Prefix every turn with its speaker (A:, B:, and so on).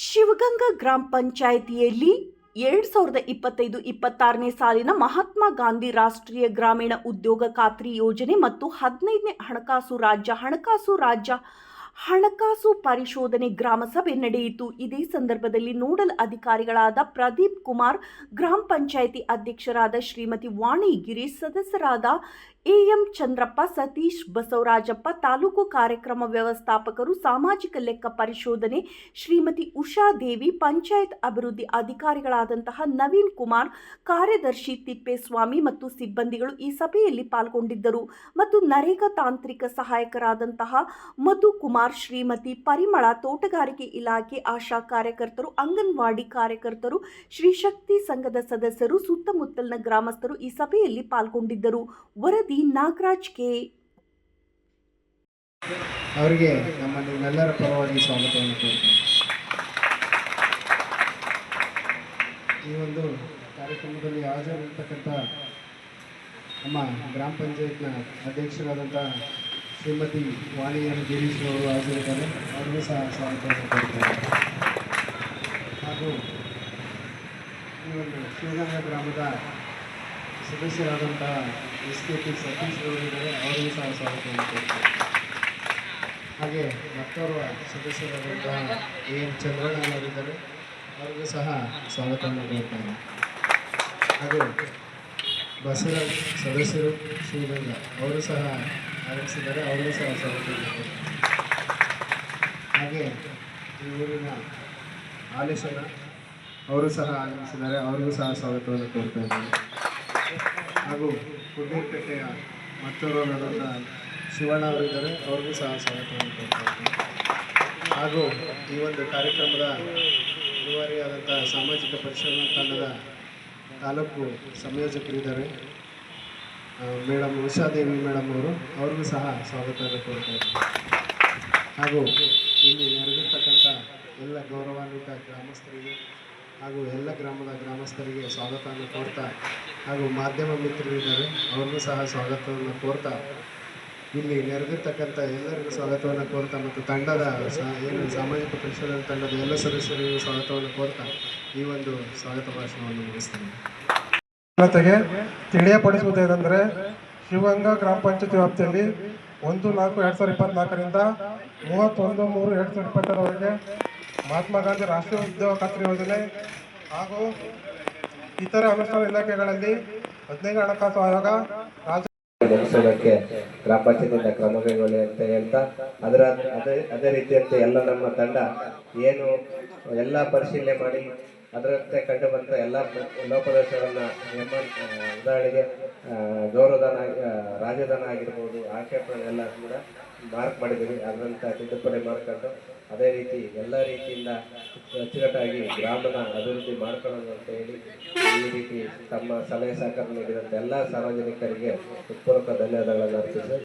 A: ಶಿವಗಂಗಾ ಗ್ರಾಮ ಪಂಚಾಯಿತಿಯಲ್ಲಿ ಎರಡು ಸಾವಿರದ ಇಪ್ಪತ್ತೈದು ಇಪ್ಪತ್ತಾರನೇ ಸಾಲಿನ ಮಹಾತ್ಮ ಗಾಂಧಿ ರಾಷ್ಟ್ರೀಯ ಗ್ರಾಮೀಣ ಉದ್ಯೋಗ ಖಾತ್ರಿ ಯೋಜನೆ ಮತ್ತು ಹದಿನೈದನೇ ಹಣಕಾಸು ರಾಜ್ಯ ಹಣಕಾಸು ರಾಜ್ಯ ಹಣಕಾಸು ಪರಿಶೋಧನೆ ಗ್ರಾಮ ಸಭೆ ನಡೆಯಿತು ಇದೇ ಸಂದರ್ಭದಲ್ಲಿ ನೋಡಲ್ ಅಧಿಕಾರಿಗಳಾದ ಪ್ರದೀಪ್ ಕುಮಾರ್ ಗ್ರಾಮ ಪಂಚಾಯಿತಿ ಅಧ್ಯಕ್ಷರಾದ ಶ್ರೀಮತಿ ವಾಣಿ ಸದಸ್ಯರಾದ ಎಂ ಚಂದ್ರಪ್ಪ ಸತೀಶ್ ಬಸವರಾಜಪ್ಪ ತಾಲೂಕು ಕಾರ್ಯಕ್ರಮ ವ್ಯವಸ್ಥಾಪಕರು ಸಾಮಾಜಿಕ ಲೆಕ್ಕ ಪರಿಶೋಧನೆ ಶ್ರೀಮತಿ ಉಷಾದೇವಿ ಪಂಚಾಯತ್ ಅಭಿವೃದ್ಧಿ ಅಧಿಕಾರಿಗಳಾದಂತಹ ನವೀನ್ ಕುಮಾರ್ ಕಾರ್ಯದರ್ಶಿ ತಿಪ್ಪೇಸ್ವಾಮಿ ಮತ್ತು ಸಿಬ್ಬಂದಿಗಳು ಈ ಸಭೆಯಲ್ಲಿ ಪಾಲ್ಗೊಂಡಿದ್ದರು ಮತ್ತು ನರೇಗಾ ತಾಂತ್ರಿಕ ಸಹಾಯಕರಾದಂತಹ ಮಧುಕುಮಾರ್ ಶ್ರೀಮತಿ ಪರಿಮಳ ತೋಟಗಾರಿಕೆ ಇಲಾಖೆ ಆಶಾ ಕಾರ್ಯಕರ್ತರು ಅಂಗನವಾಡಿ ಕಾರ್ಯಕರ್ತರು ಶ್ರೀಶಕ್ತಿ ಸಂಘದ ಸದಸ್ಯರು ಸುತ್ತಮುತ್ತಲಿನ ಗ್ರಾಮಸ್ಥರು ಈ ಸಭೆಯಲ್ಲಿ ಪಾಲ್ಗೊಂಡಿದ್ದರು ವರದಿ ಪ್ರತಿನಿಧಿ ನಾಗರಾಜ್ ಕೆ
B: ಅವರಿಗೆ ನಮ್ಮೆಲ್ಲರ ಎಲ್ಲರ ಪರವಾಗಿ ಸ್ವಾಗತವನ್ನು ಈ ಒಂದು ಕಾರ್ಯಕ್ರಮದಲ್ಲಿ ಹಾಜರಿರ್ತಕ್ಕಂಥ ನಮ್ಮ ಗ್ರಾಮ ಪಂಚಾಯತ್ನ ಅಧ್ಯಕ್ಷರಾದಂಥ ಶ್ರೀಮತಿ ವಾಣಿ ಗಿರೀಶ್ ಅವರು ಹಾಜರಿದ್ದಾರೆ ಅವರಿಗೂ ಸಹ ಸ್ವಾಗತ ಹಾಗೂ ಈ ಒಂದು ಶ್ರೀನಗರ ಗ್ರಾಮದ ಸದಸ್ಯರಾದಂತಹ ಎಸ್ ಕೆ ಪಿ ಸತೀಶ್ ಗೌಡಿದ್ದಾರೆ ಅವರಿಗೆ ಸಹ ಸ್ವಾಗತವನ್ನು ಕೊಡ್ತಾರೆ ಹಾಗೆ ಮತ್ತೋರ್ವ ಸದಸ್ಯರಾದಂತಹ ಎ ಎಂ ಚಂದ್ರಣ್ಣ ಅವರಿದ್ದಾರೆ ಅವರಿಗೂ ಸಹ ಸ್ವಾಗತವನ್ನು ನೀಡುತ್ತಾರೆ ಹಾಗೂ ಬಸರ ಸದಸ್ಯರು ಶಿವಗಂಗ ಅವರು ಸಹ ಆಗಮಿಸಿದ್ದಾರೆ ಅವರಿಗೂ ಸಹ ಸ್ವಾಗತ ಹಾಗೆ ಈ ಊರಿನ ಆಲೇಶನ ಅವರು ಸಹ ಆಗಮಿಸಿದ್ದಾರೆ ಅವರಿಗೂ ಸಹ ಸ್ವಾಗತವನ್ನು ಕೋರ್ತಾ ಇದ್ದಾರೆ ಹಾಗೂ ಗುಡ್ಡೂರ್ಪೇಟೆಯ ಮತ್ತೂರವರಾದಂಥ ಶಿವಣ್ಣ ಅವರಿದ್ದಾರೆ ಅವ್ರಿಗೂ ಸಹ ಸ್ವಾಗತವನ್ನು ಕೊಡ್ತಾ ಹಾಗೂ ಈ ಒಂದು ಕಾರ್ಯಕ್ರಮದ ಇಳುವರಿಯಾದಂಥ ಸಾಮಾಜಿಕ ಪರಿಶೀಲನಾ ತಂಡದ ತಾಲೂಕು ಸಂಯೋಜಕರಿದ್ದಾರೆ ಮೇಡಮ್ ಉಷಾದೇವಿ ಮೇಡಮ್ ಅವರು ಅವ್ರಿಗೂ ಸಹ ಸ್ವಾಗತವನ್ನು ಕೊಡ್ತಾ ಹಾಗೂ ಇಲ್ಲಿ ನೆರೆದಿರ್ತಕ್ಕಂಥ ಎಲ್ಲ ಗೌರವಾನ್ವಿತ ಗ್ರಾಮಸ್ಥರಿಗೆ ಹಾಗೂ ಎಲ್ಲ ಗ್ರಾಮದ ಗ್ರಾಮಸ್ಥರಿಗೆ ಸ್ವಾಗತವನ್ನು ಕೋರ್ತಾ ಹಾಗೂ ಮಾಧ್ಯಮ ಮಿತ್ರರಿದ್ದಾರೆ ಅವ್ರಿಗೂ ಸಹ ಸ್ವಾಗತವನ್ನು ಕೋರ್ತಾ ಇಲ್ಲಿ ನೆರೆದಿರ್ತಕ್ಕಂಥ ಎಲ್ಲರಿಗೂ ಸ್ವಾಗತವನ್ನು ಕೋರ್ತಾ ಮತ್ತು ತಂಡದ ಏನು ಸಾಮಾಜಿಕ ಪರಿಶೀಲನಾ ತಂಡದ ಎಲ್ಲ ಸದಸ್ಯರಿಗೂ ಸ್ವಾಗತವನ್ನು ಕೋರ್ತಾ ಈ ಒಂದು ಸ್ವಾಗತ ಭಾಷಣವನ್ನು ಮುಗಿಸ್ತೇನೆ
C: ಜೊತೆಗೆ ತಿಳಿಯಪಡಿಸುವುದೇನೆಂದರೆ ಶಿವಗಂಗಾ ಗ್ರಾಮ ಪಂಚಾಯತ್ ವ್ಯಾಪ್ತಿಯಲ್ಲಿ ಒಂದು ನಾಲ್ಕು ಎರಡು ಸಾವಿರದ ಇಪ್ಪತ್ನಾಲ್ಕರಿಂದ ಮೂವತ್ತೊಂದು ಮೂರು ಎರಡು ಸಾವಿರದ ಇಪ್ಪತ್ತರವರೆಗೆ ಮಹಾತ್ಮ ಗಾಂಧಿ ರಾಷ್ಟ್ರೀಯ ಉದ್ಯೋಗ ಖಾತ್ರಿ ಯೋಜನೆ ಹಾಗೂ ಇತರ ಅನುಷ್ಠಾನ ಇಲಾಖೆಗಳಲ್ಲಿ ಹದಿನೈದು ಹಣಕಾಸು ಆಯೋಗ
D: ರಾಜ್ಯ ಮುಗಿಸೋದಕ್ಕೆ ಗ್ರಾಮ ಪಂಚಾಯತಿಯಿಂದ ಕ್ರಮ ಕೈಗೊಳ್ಳಿ ಅಂತ ಹೇಳ್ತಾ ಅದರ ಅದೇ ಅದೇ ರೀತಿಯಂತೆ ಎಲ್ಲ ನಮ್ಮ ತಂಡ ಏನು ಎಲ್ಲ ಪರಿಶೀಲನೆ ಮಾಡಿ ಅದರಂತೆ ಕಂಡು ಬಂದ ಎಲ್ಲ ಲೋಪದೇಶಗಳನ್ನು ನಿರ್ಮಾಣ ಉದಾಹರಣೆಗೆ ಗೌರವದಾನ ರಾಜದಾನ ಆಗಿರ್ಬೋದು ಆ ಎಲ್ಲ ಕೂಡ ಮಾರ್ಕ್ ಮಾಡಿದ್ದೀವಿ ಅದರಂಥ ತಿದ್ದುಪಡಿ ಮಾಡ್ಕೊಂಡು ಅದೇ ರೀತಿ ಎಲ್ಲ ರೀತಿಯಿಂದ ಅಚ್ಚುಕಟ್ಟಾಗಿ ಗ್ರಾಮದ ಅಭಿವೃದ್ಧಿ ಮಾಡ್ಕೊಳ್ಳೋದು ಅಂತ ಹೇಳಿ ಈ ರೀತಿ ತಮ್ಮ ಸಲಹೆ ಸಹಕಾರ ನೀಡಿದಂಥ ಎಲ್ಲ ಸಾರ್ವಜನಿಕರಿಗೆ ಉತ್ಪೂರ್ವಕ ಧನ್ಯವಾದಗಳನ್ನು ಅರ್ಪಿಸಿ